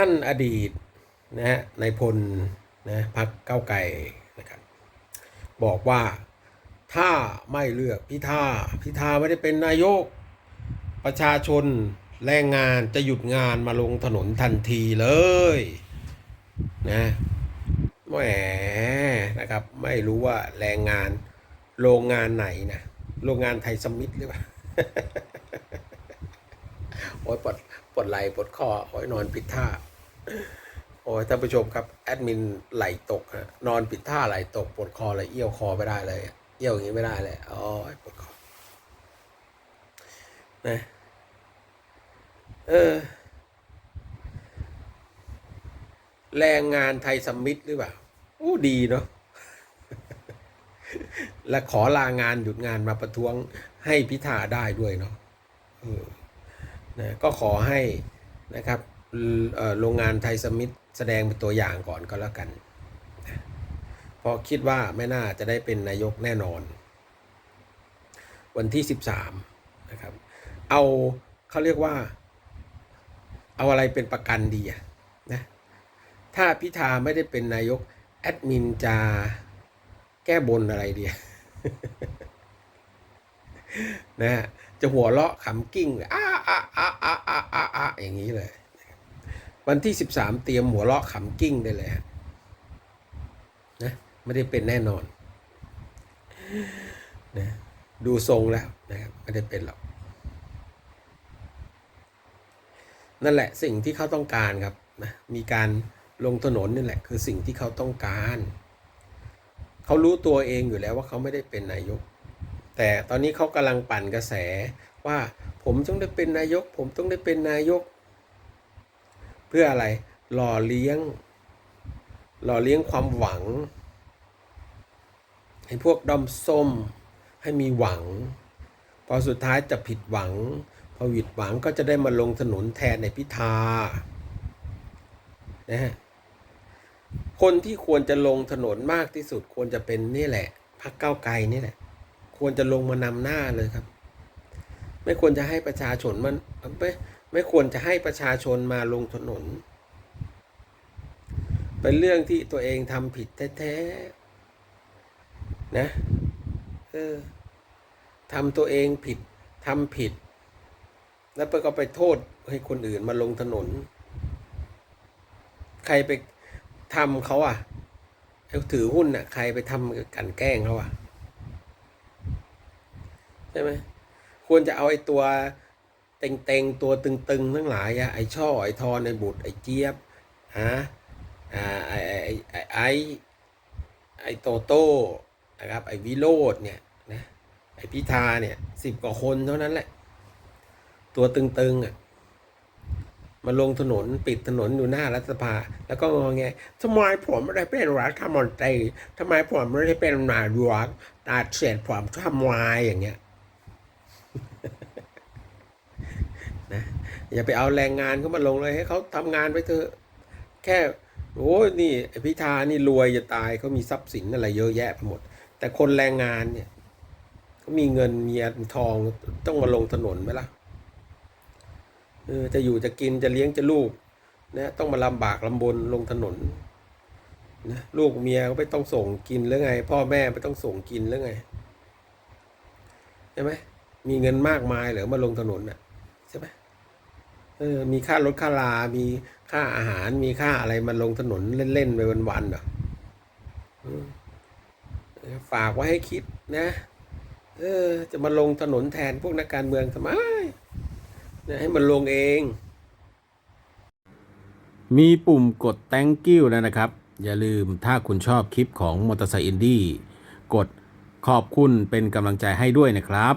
ท่านอดีตนะฮะนายพลนะพักเก้าวไกลนะครับบอกว่าถ้าไม่เลือกพิธาพิธาไม่ได้เป็นนายก ประชาชนแรงงานจะหยุดงานมาลงถนนทันทีเลยนะแหมนะครับ ไม่รู้ว่าแรงงานโรงงานไหนนะโรงงานไทยสมิธหรือเปล่าโอ้ยปวดปวดไหล่ปวดคอโอ้ยนอนผิดท่า โอ้ยท่านผู้ชมครับ แอดมินไหลตกฮะนอนผิดท่าไหลตกปวดคอเลยเอี้ยวคอไม่ได้เลย เอี้ยวอย่างนี้ไม่ได้เลยอ้ยปวดคอนะเออ แรงงานไทยสมิธหรือเปล่าอู้ดีเนาะและขอลางานหยุดงานมาประท้วงให้พิธาได้ด้วยเนาะนะก็ขอให้นะครับ โรงงานไทยสมิธแสดงเป็นตัวอย่างก่อนก็แล้วกันเพราะคิดว่าไม่น่าจะได้เป็นนายกแน่นอน วันที่ 13 นะครับ เอาเขาเรียกว่า เอาอะไรเป็นประกันดีอะนะถ้าพิธาไม่ได้เป็นนายก แอดมินจะแก้บนอะไรดีนะฮะจะหัวเราะขำกิ้งเลยอ้าอ้าอ้าอ้าอ้าอ้าอ้าอย่างนี้เลย วันที่สิบสามเตรียมหัวเราะขำกิ้งได้เลยฮะนะไม่ได้เป็นแน่นอนนะดูทรงแล้วนะครับไม่ได้เป็นหรอกนั่นแหละสิ่งที่เขาต้องการครับนะมีการลงถนนนี่แหละคือสิ่งที่เขาต้องการ เขารู้ตัวเองอยู่แล้วว่าเขาไม่ได้เป็นนายก แต่ตอนนี้เขากำลังปั่นกระแสว่าผมต้องได้เป็นนายก ผมต้องได้เป็นนายก เพื่ออะไรหล่อเลี้ยง หล่อเลี้ยงความหวัง ให้พวกดอมส้มให้มีหวัง พอสุดท้ายจะผิดหวัง พอหวิดหวังก็จะได้มาลงถนนแทนในพิธานะฮะคนที่ควรจะลงถนนมากที่สุดควรจะเป็นนี่แหละพรรคก้าไกลนี่แหละ ควรจะลงมานำหน้าเลยครับ ไม่ควรจะให้ประชาชนมันไม่ ไม่ควรจะให้ประชาชนมาลงถนน เป็นเรื่องที่ตัวเองทำผิดแท้ๆนะเออทำตัวเองผิดทำผิด แล้วก็ไปโทษให้คนอื่นมาลงถนน ใครไปทำเขาอะเขาถือหุ้นอะ ใครไปทำกันแกล้งเขาอะใช่ไหมควรจะเอาไอ้ตัว เต็งๆตัวตึงๆทั้งหลายอะไอช่อไอทอนไอบุตรไอเจี๊ยบฮะอ่าไอไอไอไอไอโตโต้นะครับไอวิโรดเนี่ยนะไอพิธาเนี่ยสิบกว่าคนเท่านั้นแหละ ตัวตึงๆอะมาลงถนนปิดถนนอยู่หน้ารัฐสภา แล้วก็งอแงทำไมผมไม่ได้เป็นรัฐมนตรีทำไมผมไม่ได้เป็นนายกตัดเสียดผมทำไมอย่างเงี้ย นะอย่าไปเอาแรงงานเขามาลงเลยให้เขาทำงานไปเถอะแค่โอ้นี่พิธานี่รวยจะตายเขามีทรัพย์สินอะไรเยอะแยะไปหมด แต่คนแรงงานเนี่ยเขามีเงินมีทองต้องมาลงถนนไหมล่ะเออจะอยู่จะกินจะเลี้ยงจะลูกนะต้องมาลำบากลำบนลงถนนนะลูกเมียก็ไม่ต้องส่งกินหรือไง พ่อแม่ไม่ต้องส่งกินหรือไงใช่ไหมมีเงินมากมายเหรือมาลงถนนน่ะ ใช่ไหมเออมีค่ารถค่าลา มีค่าอาหาร มีค่าอะไรมาลงถนนเล่นๆไปวันๆเหรอฝากไว้ให้คิดนะ เออ จะมาลงถนนแทนพวกนักการเมืองทำไมนะให้มันลงเอง มีปุ่มกด thank you แล้วนะครับ อย่าลืมถ้าคุณชอบคลิปของมอเตอร์ไซค์อินดี้กดขอบคุณเป็นกำลังใจให้ด้วยนะครับ